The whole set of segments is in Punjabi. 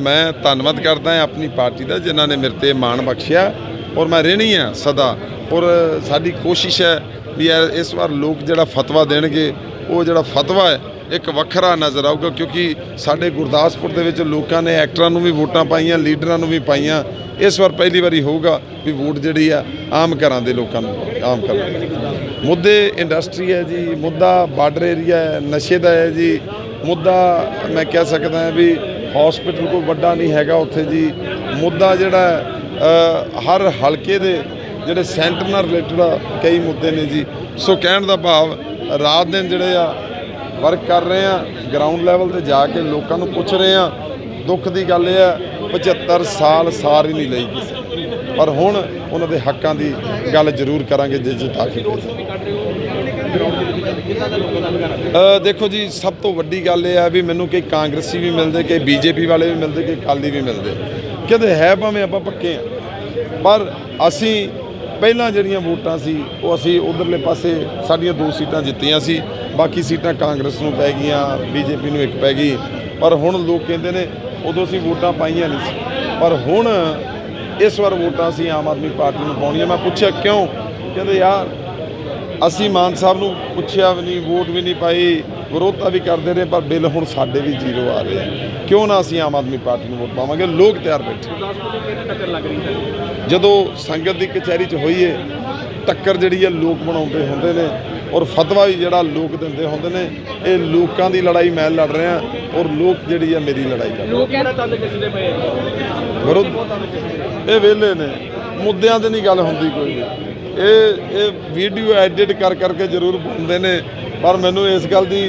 ਮੈਂ ਧੰਨਵਾਦ ਕਰਦਾ ਹਾਂ ਆਪਣੀ ਪਾਰਟੀ ਦਾ ਜਿਨ੍ਹਾਂ ਨੇ ਮੇਰੇ ਤੇ ਮਾਣ ਬਖਸ਼ਿਆ ਔਰ ਮੈਂ ਰਹਿਣੀ ਆ ਸਦਾ ਔਰ ਸਾਡੀ ਕੋਸ਼ਿਸ਼ ਹੈ ਵੀ ਇਸ ਵਾਰ ਲੋਕ ਜਿਹੜਾ ਫਤਵਾ ਦੇਣਗੇ, ਉਹ ਜਿਹੜਾ ਫਤਵਾ ਹੈ, ਇੱਕ ਵੱਖਰਾ ਨਜ਼ਰ ਆਊਗਾ ਕਿਉਂਕਿ ਸਾਡੇ ਗੁਰਦਾਸਪੁਰ ਦੇ ਵਿੱਚ ਲੋਕਾਂ ਨੇ ਐਕਟਰਾਂ ਨੂੰ ਵੀ ਵੋਟਾਂ ਪਾਈਆਂ, ਲੀਡਰਾਂ ਨੂੰ ਵੀ ਪਾਈਆਂ। ਇਸ ਵਾਰ ਪਹਿਲੀ ਵਾਰੀ ਹੋਊਗਾ ਵੀ ਵੋਟ ਜਿਹੜੀ ਆ ਆਮ ਘਰਾਂ ਦੇ ਲੋਕਾਂ ਨੂੰ, ਆਮ ਘਰਾਂ ਦੇ ਮੁੱਦੇ ਇੰਡਸਟਰੀ ਹੈ ਜੀ, ਮੁੱਦਾ ਬਾਰਡਰ ਏਰੀਆ ਹੈ, ਨਸ਼ੇ ਦਾ ਹੈ ਜੀ। ਮੁੱਦਾ ਮੈਂ ਕਹਿ ਸਕਦਾ ਵੀ ਹਸਪੀਟਲ ਕੋਈ ਵੱਡਾ ਨਹੀਂ ਹੈਗਾ ਉੱਥੇ ਜੀ। ਮੁੱਦਾ ਜਿਹੜਾ ਹਰ ਹਲਕੇ ਦੇ ਜਿਹੜੇ ਸੈਂਟਰ ਨਾਲ ਰਿਲੇਟਡ ਕਈ ਮੁੱਦੇ ਨੇ ਜੀ। ਸੋ ਕਹਿਣ ਦਾ ਭਾਵ ਰਾਤ ਦਿਨ ਜਿਹੜੇ ਆ ਵਰਕ ਕਰ ਰਹੇ ਆ ਗਰਾਊਂਡ ਲੈਵਲ ਤੇ ਜਾ ਕੇ ਲੋਕਾਂ ਨੂੰ ਪੁੱਛ ਰਹੇ ਆ। ਦੁੱਖ ਦੀ ਗੱਲ ਇਹ ਹੈ 75 ਸਾਲ ਸਾਰ ਹੀ ਨਹੀਂ ਲਈ ਕਿਸੇ ਪਰ ਹੁਣ ਉਹਨਾਂ ਦੇ ਹੱਕਾਂ ਦੀ ਗੱਲ ਜ਼ਰੂਰ ਕਰਾਂਗੇ ਜੇ ਜਿਤਾ ਕੇ ਅ, ਦੇਖੋ ਜੀ, ਸਭ ਤੋਂ ਵੱਡੀ ਗੱਲ ਇਹ ਹੈ ਵੀ ਮੈਨੂੰ ਕਿ ਕਾਂਗਰਸੀ ਵੀ ਮਿਲਦੇ, ਕਈ ਬੀਜੇਪੀ ਵਾਲੇ ਵੀ ਮਿਲਦੇ ਕਿ ਅਕਾਲੀ ਵੀ ਮਿਲਦੇ। ਕਹਿੰਦੇ ਹੈ ਭਾਵੇਂ ਆਪਾਂ ਪੱਕੇ ਆ ਪਰ ਅਸੀਂ ਪਹਿਲਾਂ ਜਿਹੜੀਆਂ ਵੋਟਾਂ ਸੀ, ਉਹ ਅਸੀਂ ਉਧਰਲੇ ਪਾਸੇ ਸਾਡੀਆਂ ਦੋ ਸੀਟਾਂ ਜਿੱਤੀਆਂ ਸੀ। ਬਾਕੀ ਸੀਟਾਂ ਕਾਂਗਰਸ ਨੂੰ ਪੈ ਗਈਆਂ, ਬੀਜੇਪੀ ਨੂੰ ਇੱਕ ਪੈ ਗਈ। ਪਰ ਹੁਣ ਲੋਕ ਕਹਿੰਦੇ ਨੇ, ਉਦੋਂ ਅਸੀਂ ਵੋਟਾਂ ਪਾਈਆਂ ਨਹੀਂ ਸੀ। ਪਰ ਹੁਣ ਇਸ ਵਾਰ ਵੋਟਾਂ ਅਸੀਂ ਆਮ ਆਦਮੀ ਪਾਰਟੀ ਨੂੰ ਪਾਉਣੀਆਂ। ਮੈਂ ਪੁੱਛਿਆ ਕਿਉਂ? ਕਹਿੰਦੇ, ਯਾਰ ਅਸੀਂ ਮਾਨ ਸਾਹਿਬ ਨੂੰ ਪੁੱਛਿਆ ਵੀ ਨਹੀਂ ਵੋਟ ਵੀ ਨਹੀਂ ਪਾਈ ਵਿਰੋਧਤਾ ਵੀ ਕਰਦੇ ਰਹੇ ਪਰ ਬਿੱਲ ਹੁਣ ਸਾਡੇ ਵੀ ਜ਼ੀਰੋ ਆ ਰਹੇ ਆ। ਕਿਉਂ ਨਾ ਅਸੀਂ ਆਮ ਆਦਮੀ ਪਾਰਟੀ ਨੂੰ ਵੋਟ ਪਾਵਾਂਗੇ? ਲੋਕ ਤਿਆਰ ਬੈਠੇ। ਜਦੋਂ ਸੰਗਤ ਦੀ ਕਚਹਿਰੀ 'ਚ ਹੋਈਏ ਟੱਕਰ ਜਿਹੜੀ ਹੈ ਲੋਕ ਬਣਾਉਂਦੇ ਹੁੰਦੇ ਨੇ ਔਰ ਫਤਵਾ ਵੀ ਜਿਹੜਾ ਲੋਕ ਦਿੰਦੇ ਹੁੰਦੇ ਨੇ ਇਹ ਲੋਕਾਂ ਦੀ ਲੜਾਈ ਮੈਂ ਲੜ ਰਿਹਾ ਔਰ ਲੋਕ ਜਿਹੜੀ ਹੈ ਮੇਰੀ ਲੜਾਈ ਲੜ ਲੋਕ ਕਹਿਣਾ ਤੰਦ ਕਿਸਦੇ ਪਏ ਵਿਰੋਧ ਇਹ ਵਿਹਲੇ ਨੇ। ਮੁੱਦਿਆਂ ਤੇ ਨਹੀਂ ਗੱਲ ਹੁੰਦੀ ਕੋਈ ਇਹ ਇਹ ਵੀਡੀਓ ਐਡਿਟ ਕਰ ਕਰਕੇ ਜ਼ਰੂਰ ਪਾਉਂਦੇ ਨੇ। ਪਰ ਮੈਨੂੰ ਇਸ ਗੱਲ ਦੀ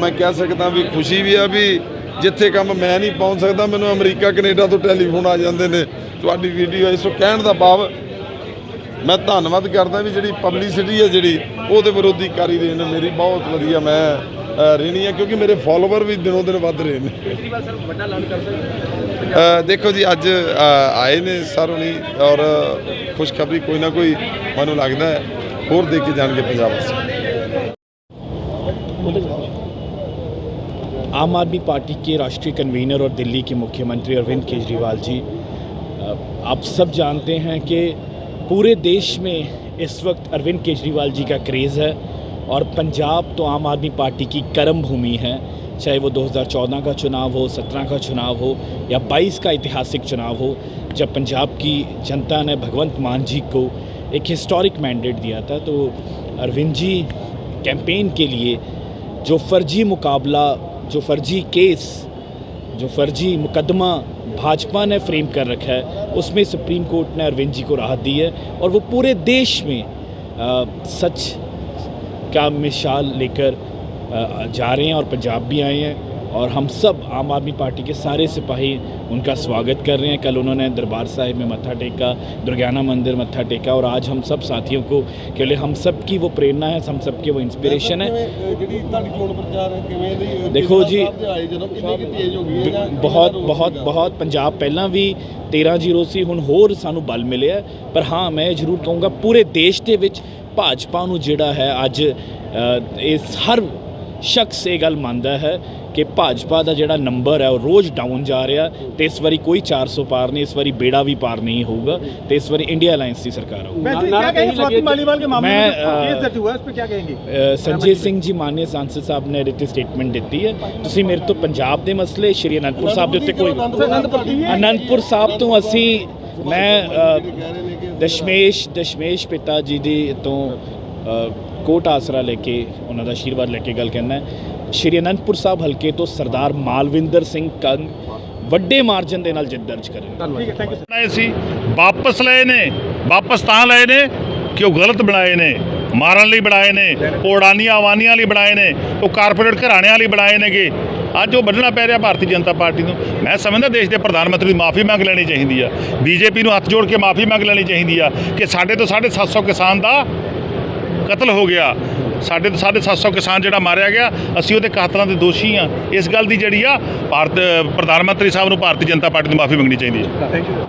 ਮੈਂ ਕਹਿ ਸਕਦਾ ਵੀ ਖੁਸ਼ੀ ਵੀ ਆ ਵੀ ਜਿੱਥੇ ਕੰਮ ਮੈਂ ਨਹੀਂ ਪਹੁੰਚ ਸਕਦਾ, ਮੈਨੂੰ ਅਮਰੀਕਾ, ਕੈਨੇਡਾ ਤੋਂ ਟੈਲੀਫੋਨ ਆ ਜਾਂਦੇ ਨੇ। ਤੁਹਾਡੀ ਵੀਡੀਓ ਹੈ ਸੋ ਕਹਿਣ ਦਾ ਭਾਵ ਮੈਂ ਧੰਨਵਾਦ ਕਰਦਾ ਵੀ ਜਿਹੜੀ ਪਬਲਿਸਿਟੀ ਹੈ ਜਿਹੜੀ, ਉਹਦੇ ਵਿਰੋਧੀ ਕਾਰੀ ਰਹੇ ਨੇ ਮੇਰੀ। ਬਹੁਤ ਵਧੀਆ ਮੈਂ ਰਹਿਣੀ ਹੈ ਕਿਉਂਕਿ ਮੇਰੇ ਫਾਲੋਅਰ ਵੀ ਦਿਨੋਂ ਦਿਨ ਵੱਧ ਰਹੇ ਨੇ। ਕੇਜਰੀਵਾਲ ਸਰ, ਵੱਡਾ ਐਲਾਨ ਕਰ ਸਕਦੇ ਦੇਖੋ ਜੀ ਅੱਜ ਅ, ਆਏ ਨੇ ਸਰ ਹੁਣੀ ਔਰ ਖੁਸ਼ਖਬਰੀ ਕੋਈ ਨਾ ਕੋਈ ਮੈਨੂੰ ਲੱਗਦਾ ਹੈ ਹੋਰ ਦੇ ਕੇ ਜਾਣਗੇ ਪੰਜਾਬ ਵਾਸਤੇ आम आदमी पार्टी के राष्ट्रीय कन्वीनर और दिल्ली के मुख्यमंत्री अरविंद केजरीवाल जी अ, आप सब जानते हैं कि पूरे देश में इस वक्त अरविंद केजरीवाल जी का क्रेज़ है और पंजाब तो आम आदमी पार्टी की कर्म भूमि है चाहे वो 2014 का चुनाव हो 17 का चुनाव हो या 22 का ऐतिहासिक चुनाव हो जब पंजाब की जनता ने भगवंत मान जी को एक हिस्टोरिक मैंडेट दिया था तो अरविंद जी कैंपेन के लिए जो फर्जी मुकाबला जो फर्जी केस जो फर्जी मुकदमा भाजपा ने फ्रेम कर रखा है उसमें सुप्रीम कोर्ट ने अरविंद जी को राहत दी है और वो पूरे देश में अ, सच का मिसाल लेकर जा रहे हैं और पंजाब भी आए हैं और हम सब आम आदमी पार्टी के सारे सिपाही उनका स्वागत कर रहे हैं कल उन्होंने दरबार साहिब में मत्था टेका दुर्गाना मंदिर मत्था टेका और आज हम सब साथियों को के लिए हम सब की वो प्रेरणा है हम सब की वो इंस्पिरेशन है ਜਿਹੜੀ ਤੁਹਾਡੀ ਚੋਣ ਪ੍ਰਚਾਰ ਹੈ ਕਿਵੇਂ ਦੀ ਦੇਖੋ ਜੀ, ਆਏ ਜਦੋਂ ਕਿੰਨੀ ਕਿ ਤੇਜ਼ ਹੋ ਗਈ ਹੈ ਜਾਂ ਬਹੁਤ ਬਹੁਤ ਬਹੁਤ ਪੰਜਾਬ ਪਹਿਲਾਂ ਵੀ 13-0 ਸੀ ਹੁਣ ਹੋਰ ਸਾਨੂੰ ਬਲ ਮਿਲਿਆ ਪਰ ਹਾਂ ਮੈਂ ਜ਼ਰੂਰ ਕਹੂੰਗਾ ਪੂਰੇ ਦੇਸ਼ ਦੇ ਵਿੱਚ ਭਾਜਪਾ ਨੂੰ ਜਿਹੜਾ ਹੈ ਅੱਜ ਅ, ਇਸ ਹਰ ਸ਼ਖਸ ਇਹ ਗੱਲ ਮੰਨਦਾ ਹੈ ਕਿ ਭਾਜਪਾ ਦਾ ਜਿਹੜਾ ਨੰਬਰ ਹੈ ਉਹ ਰੋਜ਼ ਡਾਊਨ ਜਾ ਰਿਹਾ ਤੇ ਇਸ ਵਾਰੀ ਕੋਈ 400 ਪਾਰ ਨਹੀਂ ਇਸ ਵਾਰੀ ਬੇੜਾ ਵੀ ਪਾਰ ਨਹੀਂ ਹੋਊਗਾ ਤੇ ਇਸ ਵਾਰੀ ਇੰਡੀਆ ਅਲਾਈਅੰਸ ਦੀ ਸਰਕਾਰ ਹੋਊਗੀ ਸੰਜੇ ਸਿੰਘ ਜੀ ਮਾਨਯ ਸੰਸਦ ਸਾਹਿਬ ਨੇ ਰਿਟ ਸਟੇਟਮੈਂਟ ਦਿੱਤੀ ਹੈ। ਤੁਸੀਂ ਮੇਰੇ ਤੋਂ ਪੰਜਾਬ ਦੇ ਮਸਲੇ ਸ਼੍ਰੀ ਅਨੰਦਪੁਰ ਸਾਹਿਬ ਦੇ ਉੱਤੇ ਕੋਈ ਅਨੰਦਪੁਰ ਸਾਹਿਬ ਤੋਂ ਅਸੀਂ ਮੈਂ ਦਸ਼ਮੇਸ਼ ਦਸ਼ਮੇਸ਼ ਪਿਤਾ ਜੀ ਦੀ ਤੋਂ ਕੋਟ ਆਸਰਾ ਲੈ ਕੇ ਉਹਨਾਂ ਦਾ ਆਸ਼ੀਰਵਾਦ ਲੈ ਕੇ ਗੱਲ ਕਰਨਾ ਸ਼੍ਰੀ ਅਨੰਦਪੁਰ ਸਾਹਿਬ ਹਲਕੇ ਤੋਂ ਸਰਦਾਰ ਮਾਲਵਿੰਦਰ ਸਿੰਘ ਕੰਗ ਵੱਡੇ ਮਾਰਜਨ ਦੇ ਨਾਲ ਜਿੱਤ ਦਰਜ ਕਰੇ। ਧੰਨਵਾਦ। ਬਣਾਏ ਸੀ ਵਾਪਸ ਲਏ ਨੇ ਵਾਪਸ ਤਾਂ ਲਏ ਨੇ ਕਿ ਉਹ ਗਲਤ ਬਣਾਏ ਨੇ ਮਾਰਨ ਲਈ ਬਣਾਏ ਨੇ ਉਹ ਉਡਾਨੀਆਂ ਆਵਾਨੀਆਂ ਲਈ ਬਣਾਏ ਨੇ ਉਹ ਕਾਰਪੋਰੇਟ ਘਰਾਣਿਆਂ ਲਈ ਬਣਾਏ ਨੇਗੇ। ਅੱਜ ਉਹ ਵੱਢਣਾ ਪੈ ਰਿਹਾ ਭਾਰਤੀ ਜਨਤਾ ਪਾਰਟੀ ਨੂੰ। ਮੈਂ ਸਮਝਦਾ ਦੇਸ਼ ਦੇ ਪ੍ਰਧਾਨ ਮੰਤਰੀ ਨੂੰ ਮਾਫੀ ਮੰਗ ਲੈਣੀ ਚਾਹੀਦੀ ਆ। ਬੀਜੇਪੀ ਨੂੰ ਹੱਥ ਜੋੜ ਕੇ ਮਾਫੀ ਮੰਗ ਲੈਣੀ ਚਾਹੀਦੀ ਆ ਕਿ ਸਾਡੇ ਤੋਂ 750 ਕਿਸਾਨ ਦਾ ਕਤਲ ਹੋ ਗਿਆ। ਸਾਡੇ 750 ਕਿਸਾਨ ਜਿਹੜਾ ਮਾਰਿਆ ਗਿਆ, ਅਸੀਂ ਉਹਦੇ ਕਾਤਲਾਂ ਦੇ ਦੋਸ਼ੀ ਆ ਇਸ ਗੱਲ ਦੀ ਜਿਹੜੀ ਆ, ਭਾਰਤ ਪ੍ਰਧਾਨ ਮੰਤਰੀ ਸਾਹਿਬ ਨੂੰ ਭਾਰਤੀ ਜਨਤਾ ਪਾਰਟੀ ਨੂੰ ਮਾਫੀ ਮੰਗਣੀ ਚਾਹੀਦੀ ਹੈ।